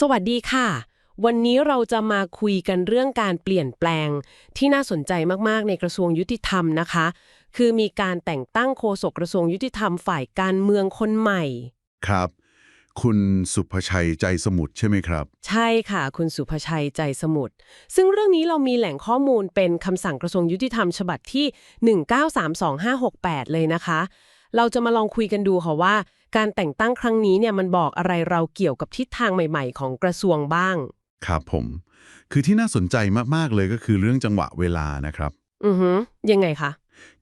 สวัสดีค่ะ วันนี้เราจะมาคุยกันเรื่องการเปลี่ยนแปลงที่น่าสนใจมาก ๆ ในกระทรวงยุติธรรมนะคะ คือมีการแต่งตั้งโฆษกกระทรวงยุติธรรมฝ่ายการเมืองคนใหม่ ครับ คุณสุภชัยใจสมุทรใช่ไหมครับ ใช่ค่ะ คุณสุภชัยใจสมุทรซึ่งเรื่องนี้เรามีแหล่งข้อมูลเป็นคำสั่งกระทรวงยุติธรรมฉบับที่ 1932568 เลยนะคะ เราจะมาลองคุยกันดูค่ะว่า การแต่งตั้งครั้งนี้เนี่ยมันบอกอะไรเราเกี่ยวกับทิศทางใหม่ๆ ของกระทรวงบ้าง ครับผม คือที่น่าสนใจมาก ๆ เลยก็คือเรื่องจังหวะเวลานะครับ อือฮึยังไงคะ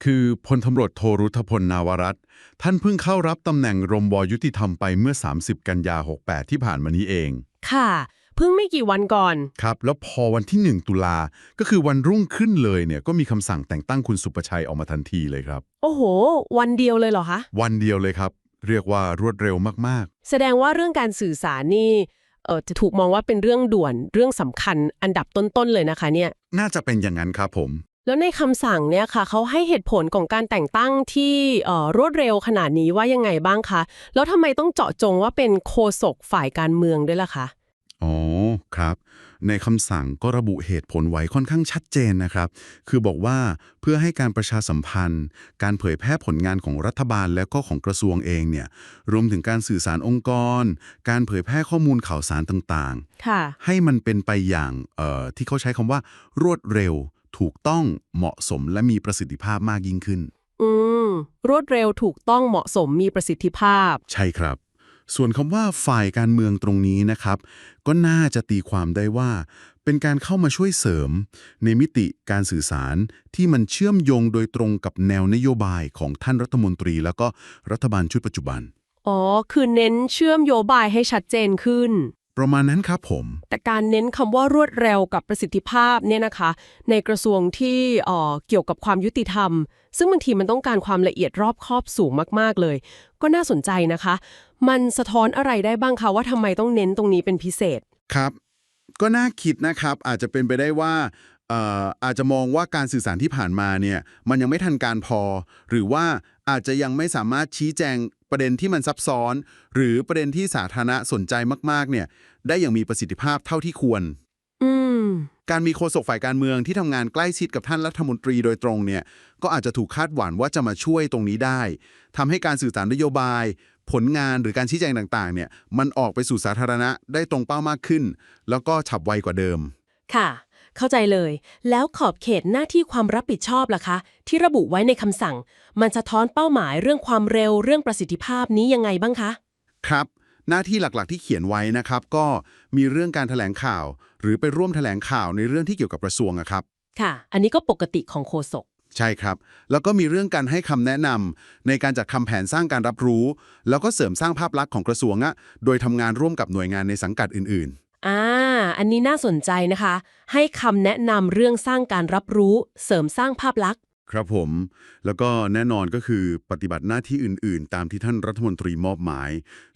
คือพลตำรวจโทรุธพลนาวรัตน์ท่านเพิ่งเข้ารับตำแหน่งรมบยุติธรรมไปเมื่อ 30 กันยา 68 ที่ผ่านมานี้เอง ค่ะ เพิ่งไม่กี่วันก่อน ครับ แล้วพอวันที่ 1 ตุลา ก็คือวันรุ่งขึ้นเลยเนี่ย ก็มีคำสั่งแต่งตั้งคุณสุประชัยออกมาทันทีเลยครับ โอ้โห วันเดียวเลยเหรอคะ วันเดียวเลยครับ เรียกว่ารวดเร็วมากแสดงว่าเรื่องการสื่อสารนี่เออจะถูกมองว่าเป็นเรื่องด่วนเรื่องสำคัญอันดับต้นๆเลยนะคะเนี่ยๆน่าจะเป็นอย่างนั้นครับผม แล้วในคำสั่งเนี่ยค่ะเขาให้เหตุผลของการแต่งตั้งที่เอ่อรวดเร็วขนาดนี้ว่ายังไงบ้างคะ แล้วทำไมต้องเจาะจงว่าเป็นโคศกฝ่ายการเมืองด้วยล่ะคะ อ๋อ ครับ ในคำสั่งก็ระบุเหตุผลไว้ค่อนข้างชัดเจนนะครับ คือบอกว่าเพื่อให้การประชาสัมพันธ์ การเผยแพร่ผลงานของรัฐบาลแล้วก็ของกระทรวงเองเนี่ย รวมถึงการสื่อสารองค์กร การเผยแพร่ข้อมูลข่าวสารต่างค่ะๆให้มันเป็นไปอย่างเอ่อที่เขาใช้คำว่า รวดเร็ว ถูกต้องเหมาะสมและมีประสิทธิภาพมากยิ่งขึ้น อืม รวดเร็วถูกต้องเหมาะสมมีประสิทธิภาพ ใช่ครับ ส่วนคำว่าฝ่ายการเมืองตรงนี้นะครับ ก็น่าจะตีความได้ว่า เป็นการเข้ามาช่วยเสริม ในมิติการสื่อสารที่มันเชื่อมโยงโดยตรงกับแนวนโยบายของท่านรัฐมนตรี แล้วก็รัฐบาลชุดปัจจุบัน อ๋อ คือเน้นเชื่อมโยบายให้ชัดเจนขึ้น ประมาณนั้นครับผม แต่การเน้นคำว่ารวดเร็วกับประสิทธิภาพเนี่ยนะคะ ในกระทรวงที่เอ่อเกี่ยวกับความยุติธรรม ซึ่งบางทีมันต้องการความละเอียดรอบคอบสูงมาก ๆ เลย ก็น่าสนใจนะคะ มันสะท้อนอะไรได้บ้างคะว่าทำไมต้องเน้นตรงนี้เป็นพิเศษ ครับ ก็น่าคิดนะครับ อาจจะเป็นไปได้ว่าเอ่ออาจจะมองว่าการสื่อสารที่ผ่านมาเนี่ยมันยังไม่ทันการพอ หรือว่าอาจจะยังไม่สามารถชี้แจงประเด็นที่มันซับซ้อน หรือประเด็นที่สาธารณะสนใจมากๆเนี่ยได้อย่างมีประสิทธิภาพเท่าที่ควร การมีโฆษกฝ่ายการเมืองที่ทำงานใกล้ชิดกับท่านรัฐมนตรีโดยตรงเนี่ยก็อาจจะถูกคาดหวังว่าจะมาช่วยตรงนี้ได้ทำให้การสื่อสารนโยบาย ผลงานหรือการชี้แจงต่างๆเนี่ยมันออกไปสู่สาธารณะได้ตรงเป้ามากขึ้น แล้วก็ฉับไวกว่าเดิม ค่ะ เข้าใจเลย แล้วขอบเขตหน้าที่ความรับผิดชอบล่ะคะ ที่ระบุไว้ในคำสั่ง มันสะท้อนเป้าหมายเรื่องความเร็วเรื่องประสิทธิภาพนี้ยังไงบ้างคะ ครับ หน้าที่หลักๆที่เขียนไว้นะครับ ก็มีเรื่องการแถลงข่าว หรือไปร่วมแถลงข่าวในเรื่องที่เกี่ยวกับกระทรวงอะครับ ค่ะ อันนี้ก็ปกติของโฆษก ใช่ครับ แล้วก็มีเรื่องการให้คำแนะนำในการจัดทำแผนสร้างการรับรู้ แล้วก็เสริมสร้างภาพลักษณ์ของกระทรวงอะโดยทำงานร่วมกับหน่วยงานในสังกัดอื่นอ่า อันนี้น่าสนใจนะคะ ให้คำแนะนำเรื่องสร้างการรับรู้ เสริมสร้างภาพลักษณ์ๆ ครับผม แล้วก็แน่นอนก็คือปฏิบัติหน้าที่อื่น ๆ ตามที่ท่านรัฐมนตรีมอบหมาย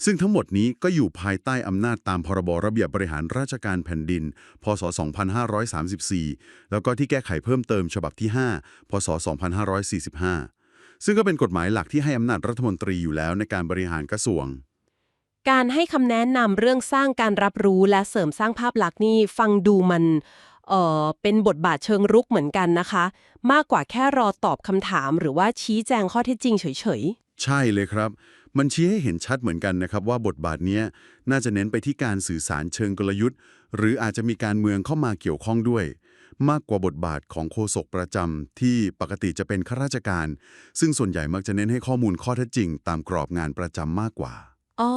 ซึ่งทั้งหมดนี้ก็อยู่ภายใต้อำนาจตามพรบระเบียบบริหารราชการแผ่นดิน พศ 2534 แล้วก็ที่แก้ไขเพิ่มเติมฉบับที่ 5 พศ 2545 ซึ่งก็เป็นกฎหมายหลักที่ให้อำนาจรัฐมนตรีอยู่แล้วในการบริหารกระทรวง การให้คำแนะนำเรื่องสร้างการรับรู้และเสริมสร้างภาพลักษณ์นี่ฟังดูมัน เอ่อเป็นบทบาทเชิงรุกเหมือนกันนะคะ มากกว่าแค่รอตอบคำถาม หรือว่าชี้แจงข้อเท็จจริงเฉยใช่เลยครับ มันชี้ให้เห็นชัดเหมือนกันนะครับว่าบทบาทเนี้ยน่าจะเน้นไปที่การสื่อสารเชิงกลยุทธ์ หรืออาจจะมีการเมืองเข้ามาเกี่ยวข้องด้วย มากกว่าบทบาทของโฆษกประจำที่ปกติจะเป็นข้าราชการ ซึ่งส่วนใหญ่มักจะเน้นให้ข้อมูลข้อเท็จจริง ตามกรอบงานประจำมากกว่า อ๋อ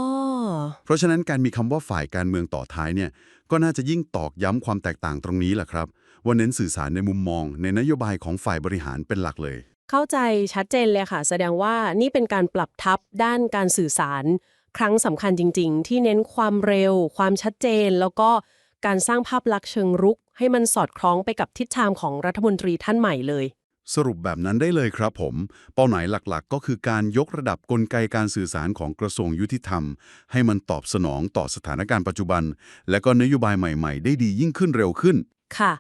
เพราะฉะนั้นการมีคำว่าฝ่ายการเมืองต่อท้ายเนี่ยก็น่าจะยิ่งตอกย้ำความแตกต่างตรงนี้แหละครับ ว่าเน้นสื่อสารในมุมมอง ในนโยบายของฝ่ายบริหารเป็นหลักเลย เข้าใจชัดเจนเลยค่ะ แสดงว่านี่เป็นการปรับทับด้านการสื่อสาร ครั้งสำคัญจริง ๆ ที่เน้นความเร็ว ความชัดเจน แล้วก็การสร้างภาพลักษณ์เชิงรุก ให้มันสอดคล้องไปกับทิศทางของรัฐมนตรีท่านใหม่เลย สรุปแบบนั้นได้เลยครับผม เป้าหมายหลักๆ ก็คือการยกระดับกลไกการสื่อสารของกระทรวงยุติธรรม ให้มันตอบสนองต่อสถานการณ์ปัจจุบัน และก็นโยบายใหม่ ๆ ได้ดียิ่งขึ้นเร็วขึ้น ค่ะ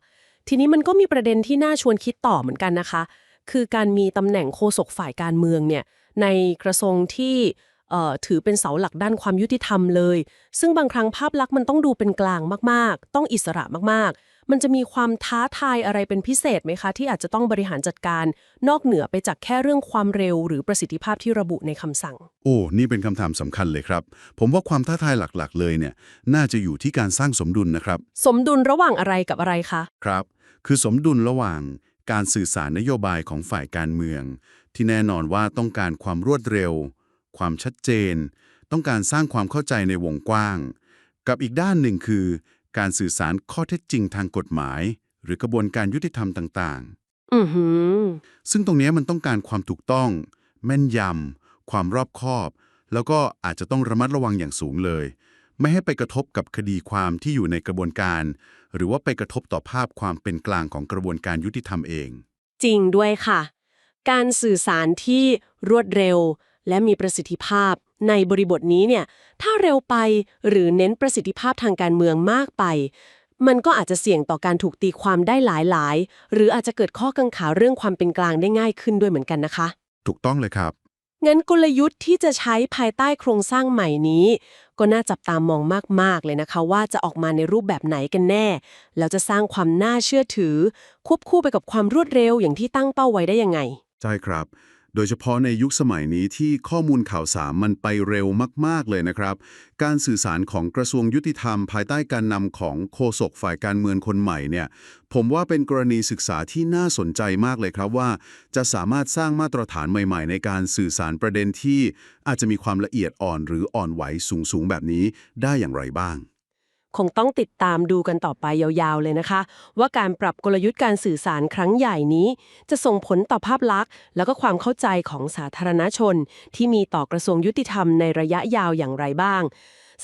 ทีนี้มันก็มีประเด็นที่น่าชวนคิดต่อเหมือนกันนะคะ คือการมีตำแหน่งโฆษกฝ่ายการเมืองเนี่ยในกระทรวงที่เอ่อถือเป็นเสาหลักด้านความยุติธรรมเลย ซึ่งบางครั้งภาพลักษณ์มันต้องดูเป็นกลางมากๆ ต้องอิสระมากๆ มันจะมีความท้าทายอะไรเป็นพิเศษไหมคะ ที่อาจจะต้องบริหารจัดการ นอกเหนือไปจากแค่เรื่องความเร็ว หรือประสิทธิภาพที่ระบุในคำสั่ง โอ้ นี่เป็นคำถามสำคัญเลยครับ ผมว่าความท้าทายหลักๆ เลยเนี่ย น่าจะอยู่ที่การสร้างสมดุลนะครับ สมดุลระหว่างอะไรกับอะไรคะ ครับ คือสมดุลระหว่างการสื่อสารนโยบายของฝ่ายการเมือง ที่แน่นอนว่าต้องการความรวดเร็ว ความชัดเจน ต้องการสร้างความเข้าใจในวงกว้าง กับอีกด้านหนึ่งคือ การสื่อสารข้อเท็จจริงทางกฎหมาย หรือกระบวนการยุติธรรมต่างอือหือๆซึ่งตรงเนี้ยมันต้องการความถูกต้อง แม่นยำความรอบคอบ แล้วก็อาจจะต้องระมัดระวังอย่างสูงเลย ไม่ให้ไปกระทบกับคดีความที่อยู่ในกระบวนการ หรือว่าไปกระทบต่อภาพความเป็นกลางของกระบวนการยุติธรรมเอง จริงด้วยค่ะ การสื่อสารที่รวดเร็ว และมีประสิทธิภาพ ในบริบทนี้เนี่ยถ้าเร็วไปหรือเน้นประสิทธิภาพทางการเมืองมากไป มันก็อาจจะเสี่ยงต่อการถูกตีความได้หลายๆ หรืออาจจะเกิดข้อกังขาเรื่องความเป็นกลางได้ง่ายขึ้นด้วยเหมือนกันนะคะ ถูกต้องเลยครับ งั้นกลยุทธ์ที่จะใช้ภายใต้โครงสร้างใหม่นี้ ก็น่าจับตามองมากๆเลยนะคะ ว่าจะออกมาในรูปแบบไหนกันแน่ แล้วจะสร้างความน่าเชื่อถือ ควบคู่ไปกับความรวดเร็วอย่างที่ตั้งเป้าไว้ได้ยังไง ใช่ครับ โดยเฉพาะในยุคสมัยนี้ที่ข้อมูลข่าวสารมันไปเร็วมาก ๆ เลยนะครับ การสื่อสารของกระทรวงยุติธรรม ภายใต้การนำของโฆษกฝ่ายการเมืองคนใหม่เนี่ยผมว่าเป็นกรณีศึกษาที่น่าสนใจมากเลยครับว่า จะสามารถสร้างมาตรฐานใหม่ ๆ ในการสื่อสารประเด็นที่อาจจะมีความละเอียดอ่อนหรืออ่อนไหวสูงๆแบบนี้ได้อย่างไรบ้าง คงต้องติดตามดูกันต่อไปยาวๆเลยนะคะ ว่าการปรับกลยุทธ์การสื่อสารครั้งใหญ่นี้ จะส่งผลต่อภาพลักษณ์ แล้วก็ความเข้าใจของสาธารณชน ที่มีต่อกระทรวงยุติธรรมในระยะยาวอย่างไรบ้าง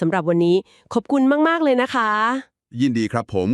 สำหรับวันนี้ขอบคุณมากๆเลยนะคะ ยินดีครับผม